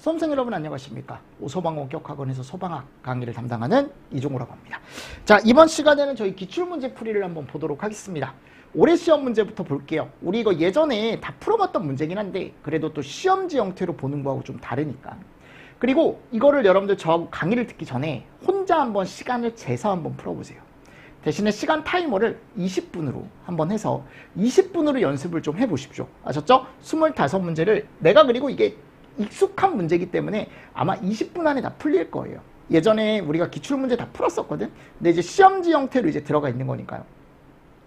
수험생 여러분 안녕하십니까? 오소방원격학원에서 소방학 강의를 담당하는 이종우라고 합니다. 자, 이번 시간에는 저희 기출문제 풀이를 한번 보도록 하겠습니다. 올해 시험 문제부터 볼게요. 우리 이거 예전에 다 풀어봤던 문제긴 한데 그래도 또 시험지 형태로 보는 거하고 좀 다르니까. 그리고 이거를 여러분들 저 강의를 듣기 전에 혼자 한번 시간을 재서 한번 풀어보세요. 대신에 시간 타이머를 20분으로 한번 해서 20분으로 연습을 좀 해보십시오. 아셨죠? 25문제를 내가 그리고 이게 익숙한 문제이기 때문에 아마 20분 안에 다 풀릴 거예요. 예전에 우리가 기출문제 다 풀었었거든? 근데 이제 시험지 형태로 이제 들어가 있는 거니까요.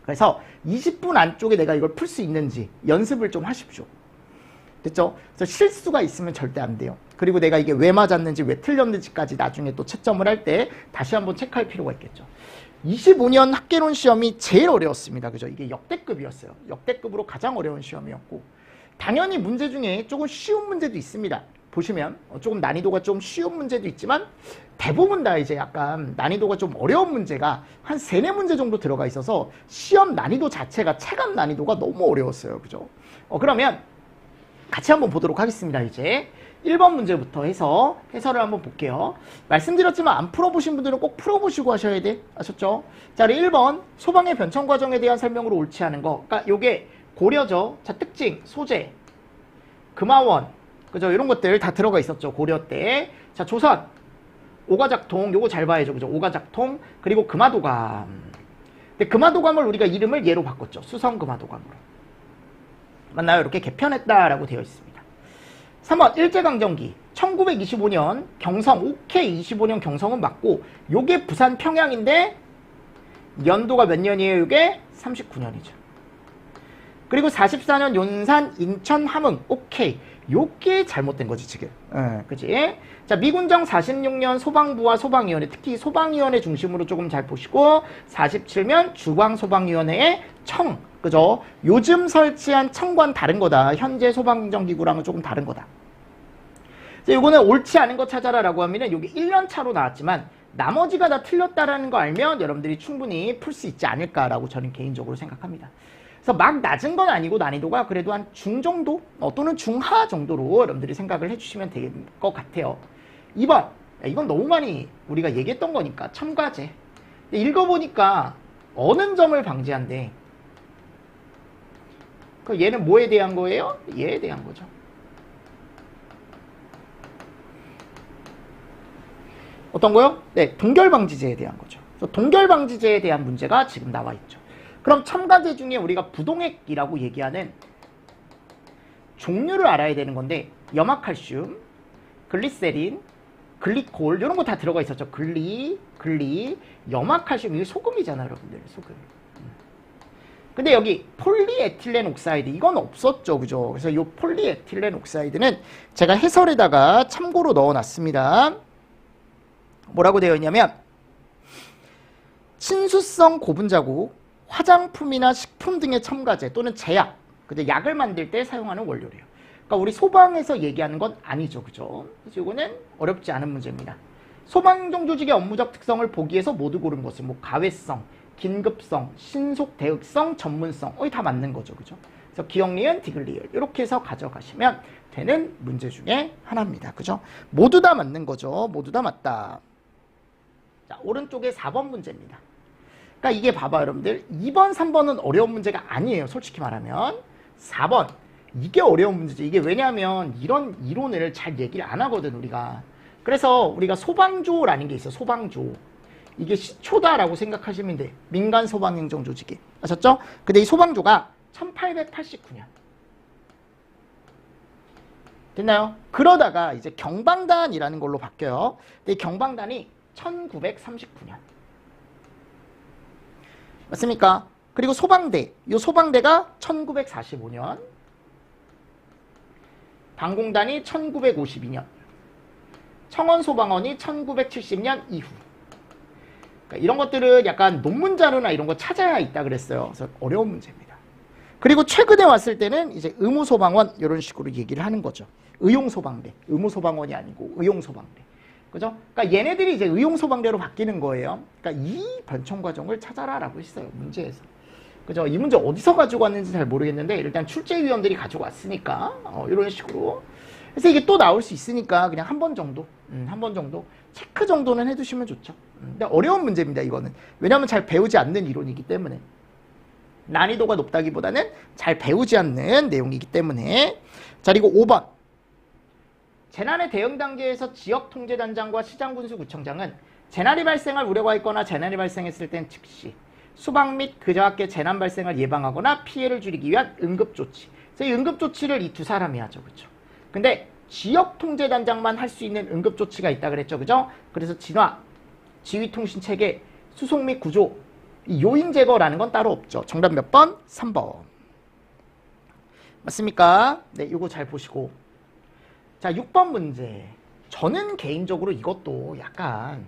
그래서 20분 안쪽에 내가 이걸 풀 수 있는지 연습을 좀 하십시오. 됐죠? 그래서 실수가 있으면 절대 안 돼요. 그리고 내가 이게 왜 맞았는지 왜 틀렸는지까지 나중에 또 채점을 할 때 다시 한번 체크할 필요가 있겠죠. 25년 학계론 시험이 제일 어려웠습니다. 그죠? 이게 역대급이었어요. 역대급으로 가장 어려운 시험이었고 당연히 문제 중에 조금 쉬운 문제도 있습니다. 보시면 어, 조금 난이도가 좀 쉬운 문제도 있지만 대부분 다 이제 약간 난이도가 좀 어려운 문제가 한 세네 문제 정도 들어가 있어서 시험 난이도 자체가 체감 난이도가 너무 어려웠어요. 그죠? 어, 그러면 같이 한번 보도록 하겠습니다. 이제 1번 문제부터 해서 해설을 한번 볼게요. 말씀드렸지만 안 풀어보신 분들은 꼭 풀어보시고 하셔야 돼. 아셨죠? 자, 우리 1번 소방의 변청 과정에 대한 설명으로 옳지 않은 거. 그러니까 요게 고려죠. 자, 특징, 소재, 금화원, 그죠? 이런 것들 다 들어가 있었죠. 고려 때. 자, 조선, 오가작통, 요거 잘 봐야죠. 그죠? 오가작통, 그리고 금화도감. 근데 금화도감을 우리가 이름을 얘로 바꿨죠. 수성 금화도감으로. 맞나요? 이렇게 개편했다라고 되어 있습니다. 3번 일제강점기 1925년 경성 오케이 25년 경성은 맞고 요게 부산 평양인데 연도가 몇 년이에요? 요게 39년이죠. 그리고 44년 용산 인천 함흥 오케이 요게 잘못된 거지 지금. 예, 그지? 자 미군정 46년 소방부와 소방위원회 특히 소방위원회 중심으로 조금 잘 보시고 47년 중앙소방위원회의 청 그죠? 요즘 설치한 청관 다른 거다. 현재 소방정기구랑은 조금 다른 거다. 자, 요거는 옳지 않은 거 찾아라라고 하면은 요게 1년 차로 나왔지만 나머지가 다 틀렸다라는 거 알면 여러분들이 충분히 풀 수 있지 않을까라고 저는 개인적으로 생각합니다. 그래서 막 낮은 건 아니고 난이도가 그래도 한 중 정도 어, 또는 중하 정도로 여러분들이 생각을 해주시면 될 것 같아요. 2번 야, 이건 너무 많이 우리가 얘기했던 거니까 첨가제 읽어보니까 어는 점을 방지한대 그 얘는 뭐에 대한 거예요? 얘에 대한 거죠. 어떤 거요? 네, 동결방지제에 대한 거죠. 동결방지제에 대한 문제가 지금 나와 있죠. 그럼 첨가제 중에 우리가 부동액이라고 얘기하는 종류를 알아야 되는 건데 염화칼슘, 글리세린, 글리콜 이런 거 다 들어가 있었죠. 글리, 글리, 염화칼슘 이게 소금이잖아요, 여러분들. 소금. 근데 여기 폴리에틸렌 옥사이드 이건 없었죠 그죠 그래서 이 폴리에틸렌 옥사이드는 제가 해설에다가 참고로 넣어놨습니다 뭐라고 되어 있냐면 친수성 고분자국 화장품이나 식품 등의 첨가제 또는 제약 근데 약을 만들 때 사용하는 원료래요 그러니까 우리 소방에서 얘기하는 건 아니죠 그죠 그래서 이거는 어렵지 않은 문제입니다 소방정 조직의 업무적 특성을 보기 위해서 모두 고른 것은 뭐 가외성 긴급성, 신속 대응성, 전문성 거의 다 맞는 거죠. 그죠? 그래서 기억리은, 디귿리을 이렇게 해서 가져가시면 되는 문제 중에 하나입니다. 그죠? 모두 다 맞는 거죠. 모두 다 맞다. 자, 오른쪽에 4번 문제입니다. 그러니까 이게 봐봐 여러분들 2번, 3번은 어려운 문제가 아니에요. 솔직히 말하면 4번 이게 어려운 문제지. 이게 왜냐하면 이런 이론을 잘 얘기를 안 하거든 우리가. 그래서 우리가 소방조라는 게 있어. 소방조. 이게 시초다라고 생각하시면 돼. 민간 소방행정 조직이. 아셨죠? 근데 이 소방조가 1889년. 됐나요? 그러다가 이제 경방단이라는 걸로 바뀌어요. 근데 이 경방단이 1939년. 맞습니까? 그리고 소방대. 이 소방대가 1945년. 방공단이 1952년. 청원소방원이 1970년 이후. 그러니까 이런 것들은 약간 논문 자료나 이런 거 찾아야 있다 그랬어요. 그래서 어려운 문제입니다. 그리고 최근에 왔을 때는 이제 의무소방원 이런 식으로 얘기를 하는 거죠. 의용소방대, 의무소방원이 아니고 의용소방대. 그죠? 그러니까 얘네들이 이제 의용소방대로 바뀌는 거예요. 그러니까 이 변청 과정을 찾아라라고 했어요. 문제에서. 그죠? 이 문제 어디서 가지고 왔는지 잘 모르겠는데 일단 출제위원들이 가지고 왔으니까 어, 이런 식으로 그래서 이게 또 나올 수 있으니까 그냥 한 번 정도, 음, 한번 정도 체크 정도는 해두시면 좋죠. 음, 근데 어려운 문제입니다, 이거는. 왜냐하면 잘 배우지 않는 이론이기 때문에. 난이도가 높다기보다는 잘 배우지 않는 내용이기 때문에. 자, 그리고 5번. 재난의 대응 단계에서 지역 통제단장과 시장군수구청장은 재난이 발생할 우려가 있거나 재난이 발생했을 땐 즉시 수방 및 그저와 함께 재난 발생을 예방하거나 피해를 줄이기 위한 응급조치. 그래서 이 응급조치를 이 두 사람이 하죠. 그죠? 근데 지역 통제단장만 할 수 있는 응급조치가 있다 그랬죠. 그죠? 그래서 진화, 지휘통신체계, 수송 및 구조, 이 요인 제거라는 건 따로 없죠. 정답 몇 번? 3번. 맞습니까? 네, 이거 잘 보시고. 자, 6번 문제. 저는 개인적으로 이것도 약간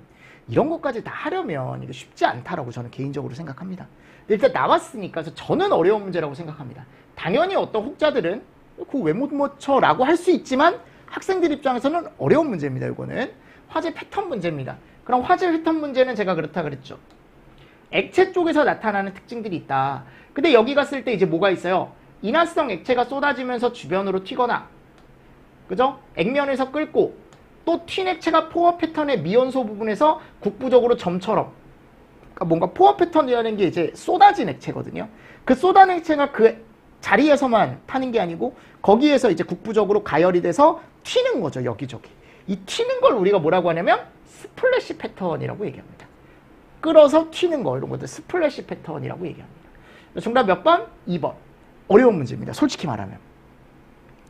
이런 것까지 다 하려면 이거 쉽지 않다라고 저는 개인적으로 생각합니다. 일단 나왔으니까 저는 어려운 문제라고 생각합니다. 당연히 어떤 혹자들은 그거 왜 못 맞춰라고 할 수 있지만 학생들 입장에서는 어려운 문제입니다. 이거는 화재 패턴 문제입니다. 그럼 화재 패턴 문제는 제가 그렇다 그랬죠. 액체 쪽에서 나타나는 특징들이 있다. 근데 여기 갔을 때 이제 뭐가 있어요? 인화성 액체가 쏟아지면서 주변으로 튀거나 그죠? 액면에서 끓고 또 튄 액체가 포화 패턴의 미연소 부분에서 국부적으로 점처럼 그러니까 뭔가 포화 패턴이라는 게 이제 쏟아진 액체거든요. 그 쏟아진 액체가 그 자리에서만 타는 게 아니고 거기에서 이제 국부적으로 가열이 돼서 튀는 거죠. 여기저기. 이 튀는 걸 우리가 뭐라고 하냐면 스플래시 패턴이라고 얘기합니다. 끌어서 튀는 거 이런 것들 스플래시 패턴이라고 얘기합니다. 정답 몇 번? 2번. 어려운 문제입니다. 솔직히 말하면.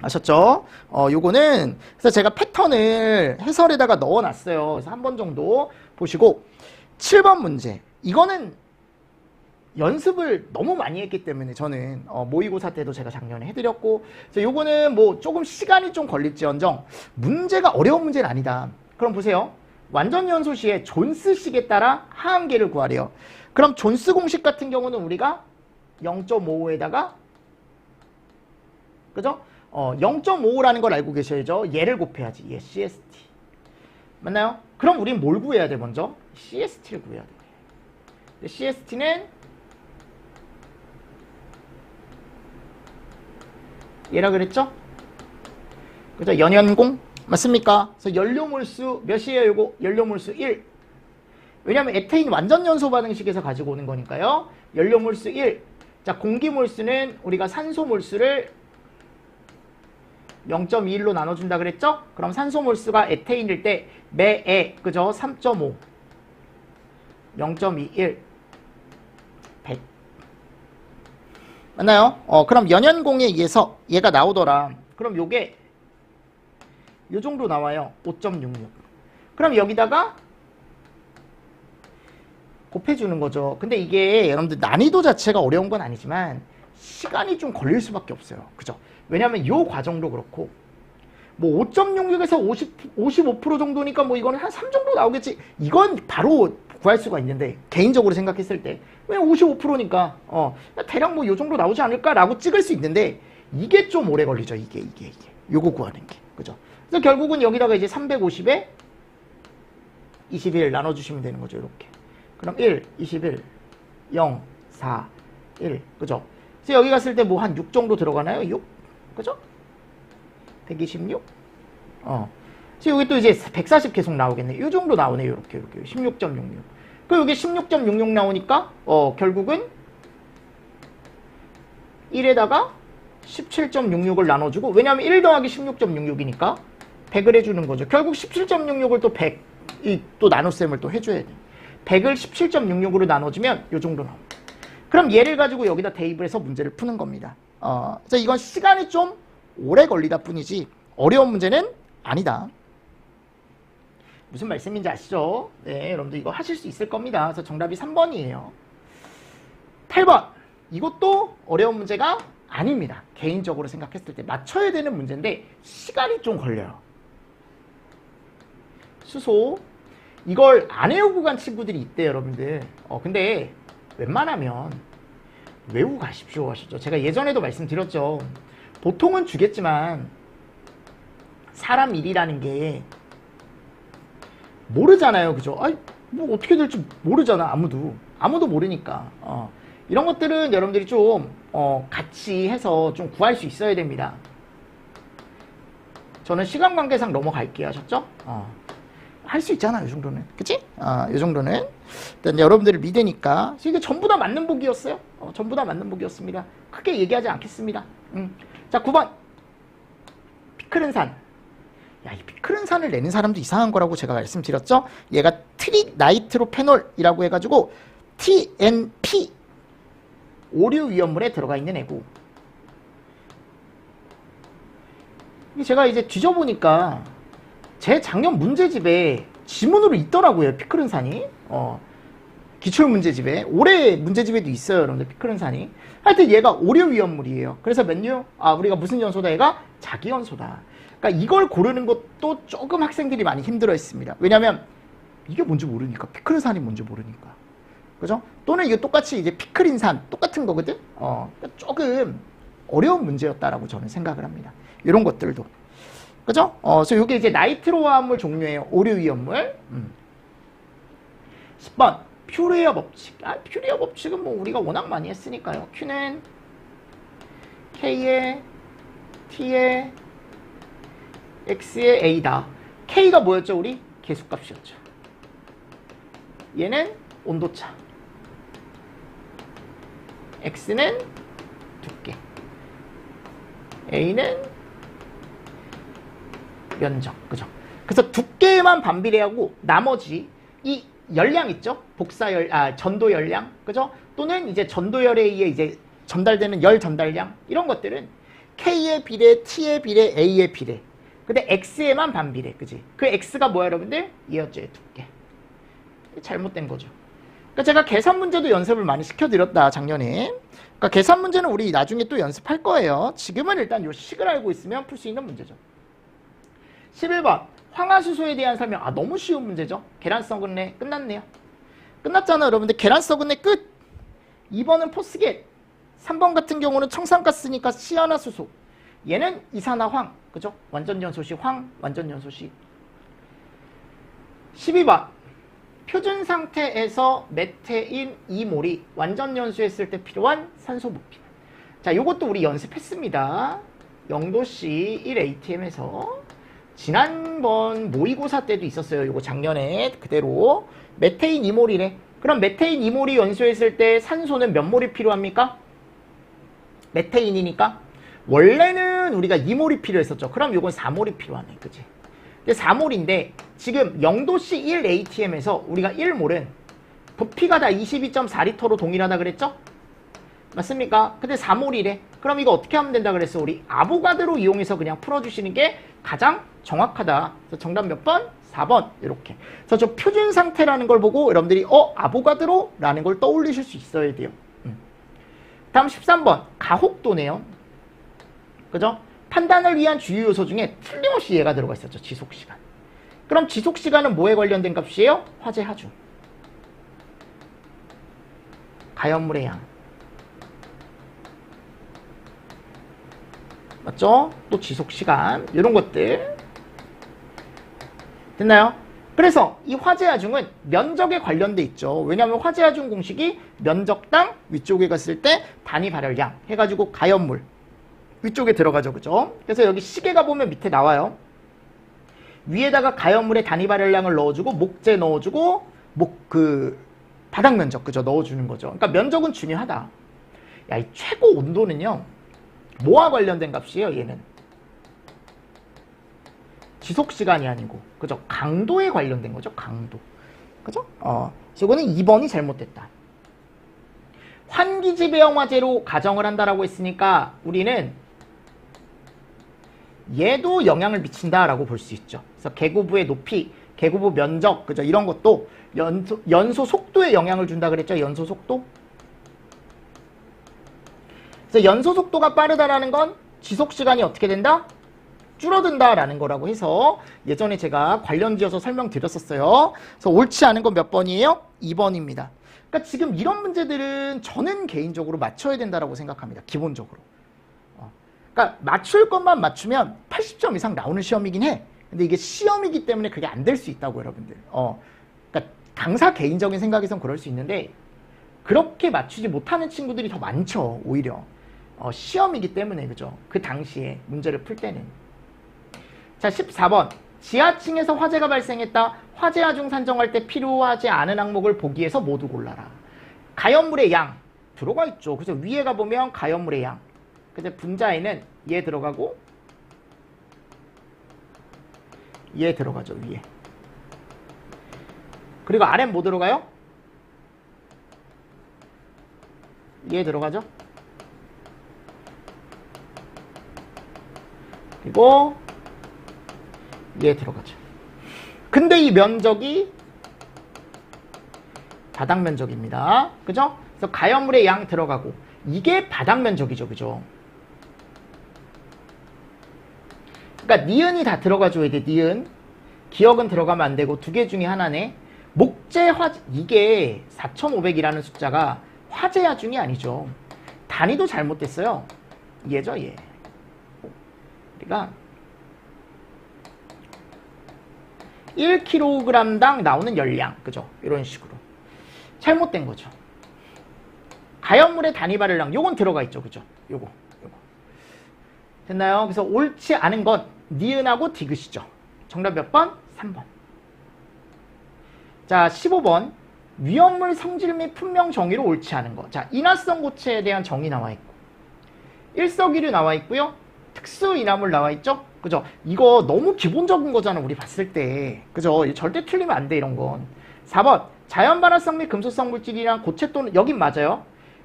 아셨죠? 어, 요거는 그래서 제가 패턴을 해설에다가 넣어놨어요. 그래서 한 번 정도 보시고 7번 문제. 이거는 연습을 너무 많이 했기 때문에 저는 어, 모의고사 때도 제가 작년에 해드렸고 그래서 요거는 뭐 조금 시간이 좀 걸릴지언정 문제가 어려운 문제는 아니다. 그럼 보세요. 완전 연소 시에 존스식에 따라 하한계를 구하래요. 그럼 존스 공식 같은 경우는 우리가 0.55에다가 그죠? 어, 0.55라는 걸 알고 계셔야죠. 얘를 곱해야지. 얘 CST. 맞나요? 그럼 우린 뭘 구해야 돼, 먼저? CST를 구해야 돼. CST는 얘라 그랬죠? 그죠? 연연공? 맞습니까? 그래서 연료몰수 몇이에요, 이거? 연료몰수 1. 왜냐면 에테인 완전 연소 반응식에서 가지고 오는 거니까요. 연료몰수 1. 자, 공기몰수는 우리가 산소몰수를 0.21로 나눠준다 그랬죠? 그럼 산소 몰수가 에테인일 때 매에 그죠? 3.5 0.21 100 맞나요? 어 그럼 연연공에 의해서 얘가 나오더라. 그럼 요게 요 정도 나와요. 5.66 그럼 여기다가 곱해주는 거죠. 근데 이게 여러분들 난이도 자체가 어려운 건 아니지만 시간이 좀 걸릴 수밖에 없어요 그죠? 왜냐하면 이 과정도 그렇고 뭐 5.66에서 50, 55% 정도니까 뭐 이거는 한 3 정도 나오겠지. 이건 바로 구할 수가 있는데 개인적으로 생각했을 때 왜 55%니까 어 대략 뭐 요 정도 나오지 않을까라고 찍을 수 있는데 이게 좀 오래 걸리죠. 이게 이게 이게 요거 구하는 게 그죠? 그래서 결국은 여기다가 이제 350에 21 나눠주시면 되는 거죠. 이렇게 그럼 1, 21, 0, 4, 1 그죠? 그래서 여기 갔을 때 뭐 한 6 정도 들어가나요? 6 그죠? 126? 어. 지금 여기 또 이제 140 계속 나오겠네. 이 정도 나오네요. 이렇게, 이렇게. 16.66. 그 여기 16.66 나오니까, 어, 결국은 1에다가 17.66을 나눠주고, 왜냐하면 1 더하기 16.66이니까 100을 해주는 거죠. 결국 17.66을 또 100, 이 또 나눗셈을 또 해줘야 돼. 100을 17.66으로 나눠주면 이 정도 나옵니다. 그럼 얘를 가지고 여기다 해서 문제를 푸는 겁니다. 어, 그래서 이건 시간이 좀 오래 걸리다 뿐이지 어려운 문제는 아니다. 무슨 말씀인지 아시죠? 네, 여러분들 이거 하실 수 있을 겁니다. 그래서 정답이 3번이에요. 8번. 이것도 어려운 문제가 아닙니다. 개인적으로 생각했을 때 맞춰야 되는 문제인데 시간이 좀 걸려요. 수소. 이걸 안 외우고 간 친구들이 있대요, 여러분들. 어, 근데 웬만하면 외우고 가십시오 하시죠. 제가 예전에도 말씀드렸죠. 보통은 주겠지만 사람 일이라는 게 모르잖아요. 그죠? 아니, 뭐 어떻게 될지 모르잖아. 아무도. 아무도 모르니까. 어. 이런 것들은 여러분들이 좀 어, 같이 해서 좀 구할 수 있어야 됩니다. 저는 시간 관계상 넘어갈게요. 하셨죠? 어. 할 수 있잖아, 요 정도는. 그치? 아, 요 정도는. 일단 여러분들을 믿으니까. 이게 전부 다 맞는 복이었어요. 어, 전부 다 맞는 복이었습니다. 크게 얘기하지 않겠습니다. 음. 자, 9번. 피크른 산. 야, 이 피크른 산을 내는 사람도 이상한 거라고 제가 말씀드렸죠? 얘가 트릭 나이트로 페놀이라고 해가지고 TNP 오류 위험물에 들어가 있는 애고 제가 이제 뒤져보니까 제 작년 문제집에 지문으로 있더라고요 피크른산이 어, 기출 문제집에 올해 문제집에도 있어요 여러분들 피크른산이 하여튼 얘가 오류 위험물이에요 그래서 맨유 아 우리가 무슨 연소다 얘가 자기 연소다 그러니까 이걸 고르는 것도 조금 학생들이 많이 힘들어 했습니다 왜냐면 이게 뭔지 모르니까 피크른산이 뭔지 모르니까 그죠? 또는 이게 똑같이 이제 피크린산 똑같은 거거든. 어, 그러니까 조금 어려운 문제였다라고 저는 생각을 합니다. 이런 것들도. 그죠? 어, 그래서 이게 이제 나이트로 화합물 종류예요. 오류 위험물. 음. 10번 퓨리어 법칙. 아, 퓨리어 법칙은 뭐 우리가 워낙 많이 했으니까요. Q는 K의 T의 X의 A다. K가 뭐였죠, 우리? 계수값이었죠. 얘는 온도차. X는 두께. A는 면적. 그죠? 그래서 두께만 반비례하고 나머지 이 열량 있죠? 복사열, 아, 전도 열량. 그죠? 또는 이제 전도열에 의해 이제 전달되는 열 전달량. 이런 것들은 K의 비례, T의 비례, A의 비례. 근데 X에만 반비례. 그지? 그 X가 뭐야, 여러분들? 이었죠, 두께. 잘못된 거죠. 그러니까 제가 계산 문제도 연습을 많이 시켜드렸다 작년에. 그러니까 계산 문제는 우리 나중에 또 연습할 거예요. 지금은 일단 요 식을 알고 있으면 풀 수 있는 문제죠. 11번 황화수소에 대한 설명. 아 너무 쉬운 문제죠. 계란 썩은 내 끝났네요. 끝났잖아 여러분들. 계란 썩은 내 끝. 2번은 포스겟. 3번 같은 경우는 청산가스니까 시아나수소. 얘는 이산화황. 그죠? 완전 연소시 황, 완전 연소시. 12번 표준 상태에서 메테인 2몰이 완전 연수했을 때 필요한 산소 부피. 자, 요것도 우리 연습했습니다. 영도시 1ATM에서 지난번 모의고사 때도 있었어요. 요거 작년에 그대로 메테인 2몰이래. 그럼 메테인 2몰이 연수했을 때 산소는 몇 몰이 필요합니까? 메테인이니까 원래는 우리가 2몰이 필요했었죠. 그럼 요건 4몰이 필요하네. 그지? 근데 4몰인데 지금 0도씨 1ATM에서 우리가 1몰은 부피가 다 22.4리터로 동일하다 그랬죠? 맞습니까? 근데 4몰이래. 그럼 이거 어떻게 하면 된다 그랬어? 우리 아보가드로 이용해서 그냥 풀어주시는 게 가장 정확하다. 그래서 정답 몇 번? 4번 이렇게. 그래서 저 표준 상태라는 걸 보고 여러분들이 어? 아보가드로? 라는 걸 떠올리실 수 있어야 돼요. 음. 다음 13번 가혹도네요. 그죠? 판단을 위한 주요 요소 중에 틀림없이 얘가 들어가 있었죠. 지속시간. 그럼 지속시간은 뭐에 관련된 값이에요? 화재 하중. 가연물의 양. 맞죠? 또 지속시간. 이런 것들. 됐나요? 그래서 이 화재 하중은 면적에 관련돼 있죠. 왜냐하면 화재 하중 공식이 면적당 위쪽에 갔을 때 단위 발열량 해가지고 가연물 위쪽에 들어가죠. 그죠? 그래서 여기 시계가 보면 밑에 나와요. 위에다가 가연물의 단위 발열량을 넣어주고 목재 넣어주고 목 그 바닥 면적 그죠? 넣어주는 거죠. 그러니까 면적은 중요하다. 야, 이 최고 온도는요. 뭐와 관련된 값이에요? 얘는 지속 시간이 아니고 그죠? 강도에 관련된 거죠. 강도. 그죠? 어, 이거는 2번이 잘못됐다. 환기 지배형 화재로 가정을 한다라고 했으니까 우리는 얘도 영향을 미친다라고 볼 수 있죠. 그래서 개구부의 높이, 개구부 면적, 그죠? 이런 것도 연소, 연소 속도에 영향을 준다 그랬죠. 연소 속도. 연소 속도가 빠르다라는 건 지속 시간이 어떻게 된다? 줄어든다라는 거라고 해서 예전에 제가 관련 지어서 설명드렸었어요. 그래서 옳지 않은 건 몇 번이에요? 2번입니다. 그러니까 지금 이런 문제들은 저는 개인적으로 맞춰야 된다라고 생각합니다. 기본적으로. 그러니까 맞출 것만 맞추면 80점 이상 나오는 시험이긴 해. 근데 이게 시험이기 때문에 그게 안 될 수 있다고 여러분들. 어, 그러니까 강사 개인적인 생각에선 그럴 수 있는데 그렇게 맞추지 못하는 친구들이 더 많죠. 오히려 어, 시험이기 때문에 그죠. 그 당시에 문제를 풀 때는. 자, 14번. 지하층에서 화재가 발생했다. 화재 하중 산정할 때 필요하지 않은 항목을 보기에서 모두 골라라. 가연물의 양 들어가 있죠. 그래서 위에 가보면 가연물의 양. 그래서 분자에는 얘 들어가고 얘 들어가죠. 위에. 그리고 아래는 뭐 들어가요? 얘 들어가죠. 그리고 얘 들어가죠. 근데 이 면적이 바닥 면적입니다. 그죠? 그래서 가연물의 양 들어가고 이게 바닥 면적이죠. 그죠? 그러니까 니은이 다 들어가줘야 돼. 니은. 기억은 들어가면 안 되고 두 개 중에 하나네. 목재 화재 이게 4,500이라는 숫자가 화재 하중이 아니죠. 단위도 잘못됐어요. 얘죠, 얘. 우리가 1kg당 나오는 열량, 그죠? 이런 식으로. 잘못된 거죠. 가연물의 단위 발열량, 요건 들어가 있죠, 그죠? 요거, 요거. 됐나요? 그래서 옳지 않은 건 니은하고 디귿이죠. 정답 몇 번? 3번. 자, 15번. 위험물 성질 및 분명 정의로 옳지 않은 거. 자, 인화성 고체에 대한 정의 나와 있고. 일석이류 나와 있고요. 특수 인화물 나와 있죠? 그죠? 이거 너무 기본적인 거잖아, 우리 봤을 때. 그죠? 절대 틀리면 안 돼, 이런 건. 4번. 자연 발화성 및 금소성 물질이랑 고체 또는, 여긴 맞아요.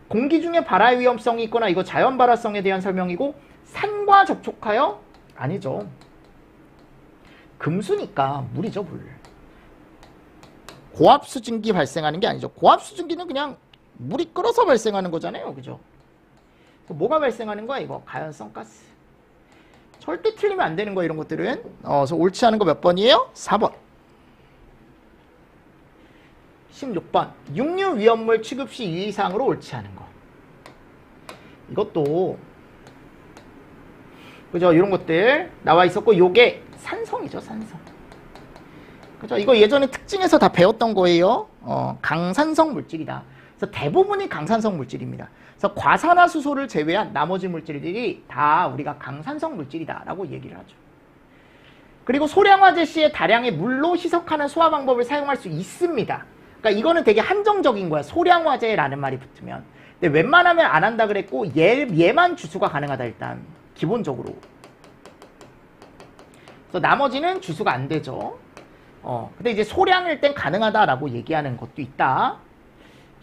공기 중에 발화의 위험성이 있거나 이거 자연 발화성에 대한 설명이고, 산과 접촉하여? 아니죠. 금수니까 물이죠, 물. 고압 수증기 발생하는 게 아니죠. 고압 수증기는 그냥 물이 끓어서 발생하는 거잖아요. 그죠? 뭐가 발생하는 거야, 이거? 가연성 가스. 절대 틀리면 안 되는 거 이런 것들은. 어, 그래서 옳지 않은 거 몇 번이에요? 4번. 16번. 육류 위험물 취급 시 유의 사항으로 옳지 않은 거. 이것도 그죠? 이런 것들 나와 있었고 요게 산성이죠, 산성. 그죠? 이거 예전에 특징에서 다 배웠던 거예요. 어, 강산성 물질이다. 그래서 대부분이 강산성 물질입니다. 그래서 과산화수소를 제외한 나머지 물질들이 다 우리가 강산성 물질이다라고 얘기를 하죠. 그리고 소량화재 시에 다량의 물로 희석하는 소화 방법을 사용할 수 있습니다. 그러니까 이거는 되게 한정적인 거야. 소량화재라는 말이 붙으면. 근데 웬만하면 안 한다 그랬고 얘, 얘만 주수가 가능하다 일단 기본적으로. 그래서 나머지는 주수가 안 되죠. 어, 근데 이제 소량일 땐 가능하다라고 얘기하는 것도 있다.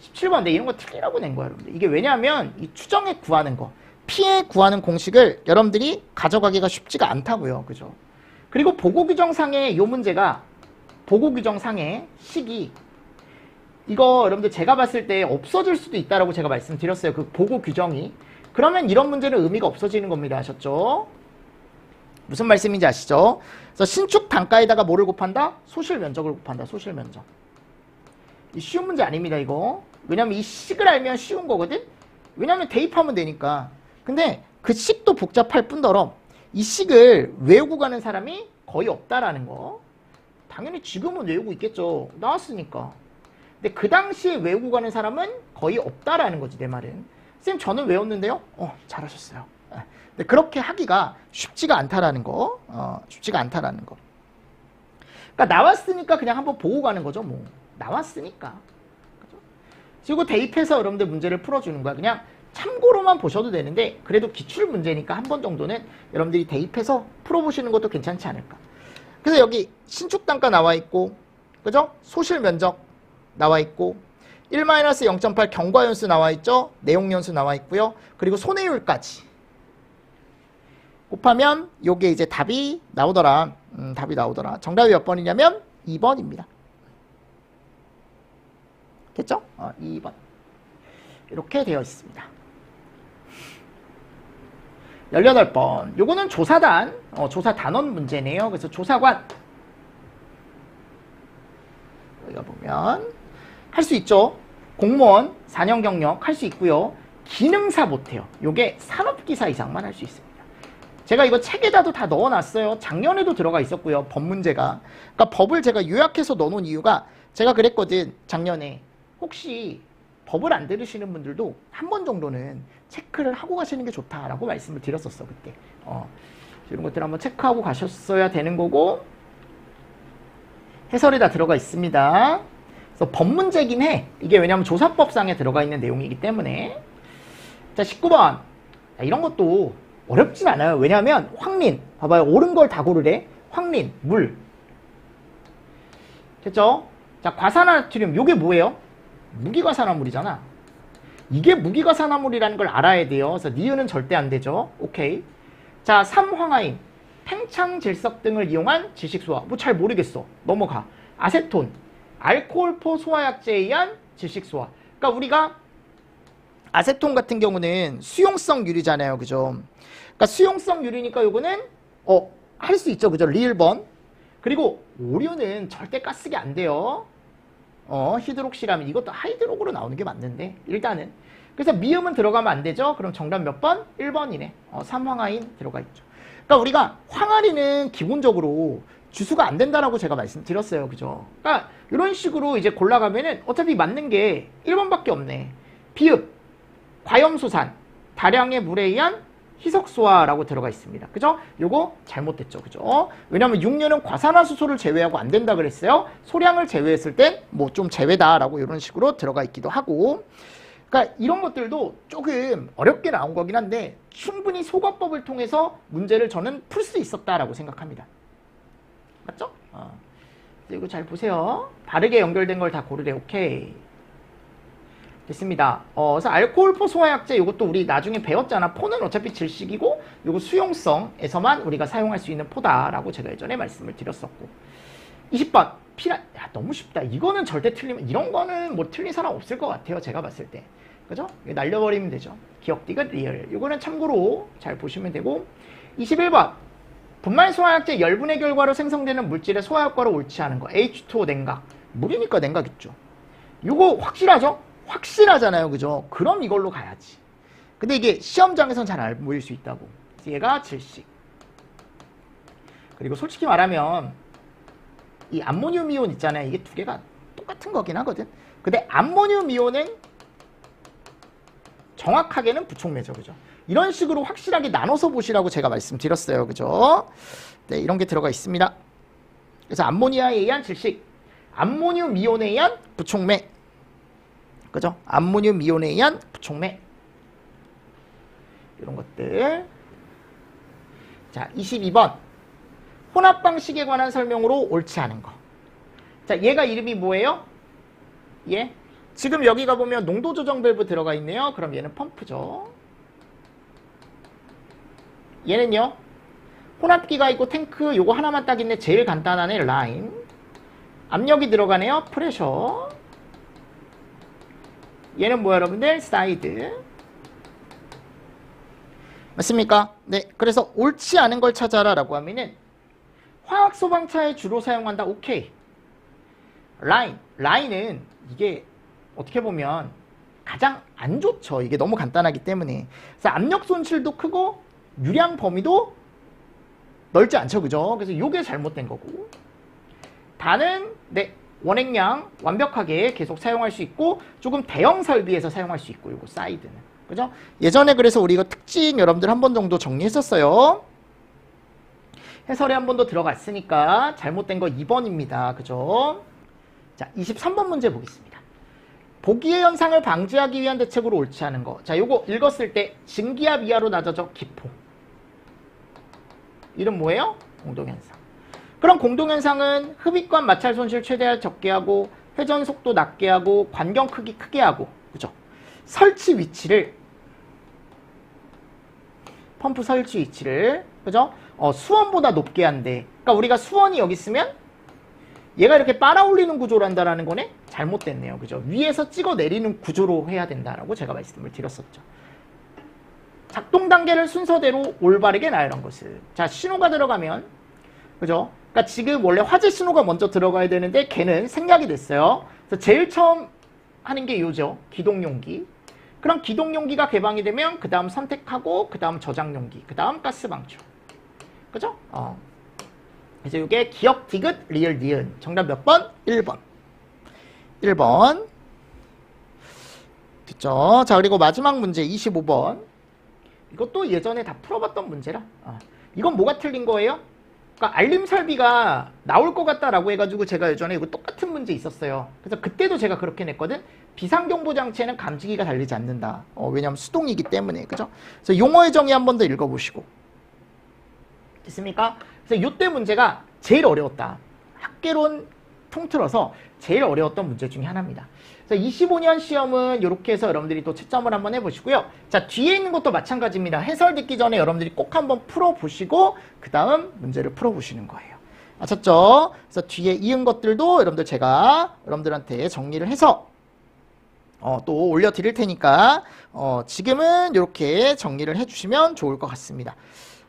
17번, 내 이런 거 틀리라고 낸 거야, 여러분들. 이게 왜냐하면 이 추정에 구하는 거, 피해 구하는 공식을 여러분들이 가져가기가 쉽지가 않다고요. 그죠? 그리고 보고 규정상의 이 문제가 보고 규정상의 식이 이거 여러분들 제가 봤을 때 없어질 수도 있다라고 제가 말씀드렸어요. 그 보고 규정이. 그러면 이런 문제는 의미가 없어지는 겁니다. 아셨죠? 무슨 말씀인지 아시죠? 그래서 신축 단가에다가 뭐를 곱한다? 소실 면적을 곱한다. 소실 면적. 이 쉬운 문제 아닙니다. 이거. 왜냐면 이 식을 알면 쉬운 거거든. 왜냐면 대입하면 되니까. 근데 그 식도 복잡할 뿐더러 이 식을 외우고 가는 사람이 거의 없다라는 거. 당연히 지금은 외우고 있겠죠. 나왔으니까. 근데 그 당시에 외우고 가는 사람은 거의 없다라는 거지 내 말은. 쌤 저는 외웠는데요. 어 잘하셨어요. 예. 근데 그렇게 하기가 쉽지가 않다라는 거. 어, 쉽지가 않다라는 거. 그러니까 나왔으니까 그냥 한번 보고 가는 거죠 뭐. 나왔으니까. 그죠? 그리고 대입해서 여러분들 문제를 풀어주는 거야. 그냥 참고로만 보셔도 되는데 그래도 기출 문제니까 한 번 정도는 여러분들이 대입해서 풀어보시는 것도 괜찮지 않을까. 그래서 여기 신축 단가 나와 있고 그죠? 소실 면적 나와 있고 1-0.8 경과 연수 나와 있죠? 내용 연수 나와 있고요. 그리고 손해율까지 곱하면 요게 이제 답이 나오더라. 음, 답이 나오더라. 정답이 몇 번이냐면 2번입니다. 됐죠? 어, 2번. 이렇게 되어 있습니다. 18번. 요거는 조사단, 어, 조사 단원 문제네요. 그래서 조사관. 여기가 보면 할 수 있죠. 공무원, 4년 경력 할 수 있고요. 기능사 못해요. 요게 산업기사 이상만 할 수 있습니다. 제가 이거 책에다도 다 넣어놨어요. 작년에도 들어가 있었고요. 법 문제가. 그러니까 법을 제가 요약해서 넣어놓은 이유가 제가 그랬거든. 작년에. 혹시 법을 안 들으시는 분들도 한 번 정도는 체크를 하고 가시는 게 좋다라고 말씀을 드렸었어 그때. 어. 이런 것들 한번 체크하고 가셨어야 되는 거고 해설이 다 들어가 있습니다. 그래서 법 문제긴 해. 이게 왜냐하면 조사법상에 들어가 있는 내용이기 때문에 자 19번 자, 이런 것도 어렵진 않아요. 왜냐하면 황린 봐봐요. 옳은 걸 다 고르래. 황린 물 됐죠? 자 과산화트륨 요게 뭐예요? 무기과산화물이잖아. 이게 무기과산화물이라는 걸 알아야 돼요. 그래서 니은은 절대 안 되죠. 오케이. 자, 삼황화인, 팽창질석 등을 이용한 질식소화. 뭐 잘 모르겠어. 넘어가. 아세톤, 알코올포 소화약제에 의한 질식소화. 그러니까 우리가 아세톤 같은 경우는 수용성 유리잖아요. 그죠? 그러니까 수용성 유리니까 요거는 어, 할 수 있죠. 그죠? 리을 번. 그리고 오류는 절대 가스기 안 돼요. 어, 히드록시라면 이것도 하이드록으로 나오는 게 맞는데 일단은 그래서 미음은 들어가면 안 되죠. 그럼 정답 몇 번? 1번이네. 어, 삼황아인 들어가 있죠. 그러니까 우리가 황아리는 기본적으로 주수가 안 된다라고 제가 말씀드렸어요. 그죠? 그러니까 이런 식으로 이제 골라가면은 어차피 맞는 게 1번밖에 없네. 비읍, 과염소산, 다량의 물에 의한 희석소화라고 들어가 있습니다. 그죠? 요거 잘못됐죠. 그죠? 왜냐면 6년은 과산화수소를 제외하고 안 된다 그랬어요. 소량을 제외했을 땐 뭐 좀 제외다라고 이런 식으로 들어가 있기도 하고 그러니까 이런 것들도 조금 어렵게 나온 거긴 한데 충분히 소거법을 통해서 문제를 저는 풀 수 있었다라고 생각합니다. 맞죠? 어. 이거 잘 보세요. 바르게 연결된 걸 다 고르래. 오케이. 됐습니다. 어, 그래서 알코올포 소화약제 이것도 우리 나중에 배웠잖아. 포는 어차피 질식이고 이거 수용성에서만 우리가 사용할 수 있는 포다라고 제가 예전에 말씀을 드렸었고 20번 피라 야 너무 쉽다. 이거는 절대 틀리면 이런 거는 뭐 틀린 사람 없을 것 같아요. 제가 봤을 때. 그죠? 날려버리면 되죠. 기억 디귿 리얼. 이거는 참고로 잘 보시면 되고 21번 분말 소화약제 열분의 결과로 생성되는 물질의 소화 효과로 옳지 않은 거 H2O 냉각 물이니까 냉각 있죠. 이거 확실하죠? 확실하잖아요. 그죠? 그럼 이걸로 가야지. 근데 이게 시험장에선 잘안 보일 수 있다고. 얘가 질식. 그리고 솔직히 말하면 이 암모늄 이온 있잖아요. 이게 두 개가 똑같은 거긴 하거든. 근데 암모늄 이온은 정확하게는 부촉매죠. 그죠? 이런 식으로 확실하게 나눠서 보시라고 제가 말씀드렸어요. 그죠? 네, 이런 게 들어가 있습니다. 그래서 암모니아에 의한 질식, 암모늄 이온에 의한 부촉매, 그죠? 암모늄 이온에 의한 부촉매 이런 것들 자 22번 혼합 방식에 관한 설명으로 옳지 않은 거. 자 얘가 이름이 뭐예요? 얘 지금 여기 가 보면 농도 조정 밸브 들어가 있네요. 그럼 얘는 펌프죠. 얘는요. 혼합기가 있고 탱크 요거 하나만 딱 있네. 제일 간단하네. 라인. 압력이 들어가네요. 프레셔. 얘는 뭐야 여러분들? 사이드. 맞습니까? 네. 그래서 옳지 않은 걸 찾아라 라고 하면은 화학 소방차에 주로 사용한다. 오케이. 라인. 라인은 이게 어떻게 보면 가장 안 좋죠. 이게 너무 간단하기 때문에. 그래서 압력 손실도 크고 유량 범위도 넓지 않죠. 그죠? 그래서 이게 잘못된 거고. 단은 네. 원액량 완벽하게 계속 사용할 수 있고 조금 대형 설비에서 사용할 수 있고 요거 사이드는. 그죠? 예전에 그래서 우리 이거 특징 여러분들 한 번 정도 정리했었어요. 해설에 한 번 더 들어갔으니까 잘못된 거 2번입니다. 그죠? 자, 23번 문제 보겠습니다. 보기의 현상을 방지하기 위한 대책으로 옳지 않은 거. 자, 요거 읽었을 때 증기압 이하로 낮아져 기포. 이름 뭐예요? 공동현상. 그럼 공동현상은 흡입관 마찰 손실 최대한 적게 하고 회전 속도 낮게 하고 관경 크기 크게 하고 그죠? 설치 위치를 펌프 설치 위치를 그죠? 어, 수원보다 높게 한대. 그러니까 우리가 수원이 여기 있으면 얘가 이렇게 빨아올리는 구조로 한다라는 거네? 잘못됐네요. 그죠? 위에서 찍어 내리는 구조로 해야 된다라고 제가 말씀을 드렸었죠. 작동 단계를 순서대로 올바르게 나열한 것을. 자, 신호가 들어가면 그죠? 그러니까 지금 원래 화재 신호가 먼저 들어가야 되는데 걔는 생략이 됐어요. 그래서 제일 처음 하는 게 요죠. 기동용기. 그럼 기동용기가 개방이 되면 그 다음 선택하고 그 다음 저장용기, 그 다음 가스 방출. 그죠? 어. 그래서 이게 기억 디귿 리얼 니은. 정답 몇 번? 1번. 1번. 됐죠? 자, 그리고 마지막 문제 25번. 이것도 예전에 다 풀어봤던 문제라. 어. 이건 뭐가 틀린 거예요? 그러니까 알림 설비가 나올 것 같다라고 해가지고 제가 예전에 이거 똑같은 문제 있었어요. 그래서 그때도 제가 그렇게 냈거든. 비상경보 장치에는 감지기가 달리지 않는다. 어, 왜냐하면 수동이기 때문에 그죠? 그래서 용어의 정의 한 번 더 읽어보시고 됐습니까? 그래서 요때 문제가 제일 어려웠다. 학계론 통틀어서 제일 어려웠던 문제 중에 하나입니다. 그래서 25년 시험은 이렇게 해서 여러분들이 또 채점을 한번 해보시고요. 자 뒤에 있는 것도 마찬가지입니다. 해설 듣기 전에 여러분들이 꼭 한번 풀어보시고 그 다음 문제를 풀어보시는 거예요. 아셨죠? 그래서 뒤에 이은 것들도 여러분들 제가 여러분들한테 정리를 해서 어, 또 올려드릴 테니까 어, 지금은 이렇게 정리를 해주시면 좋을 것 같습니다.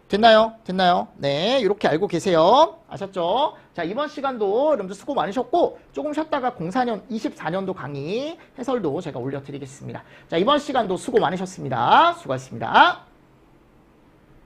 됐나요? 됐나요? 네, 이렇게 알고 계세요. 아셨죠? 자, 이번 시간도 여러분들 수고 많으셨고 조금 쉬었다가 04년, 24년도 강의 해설도 제가 올려드리겠습니다. 자, 이번 시간도 수고 많으셨습니다. 수고하셨습니다.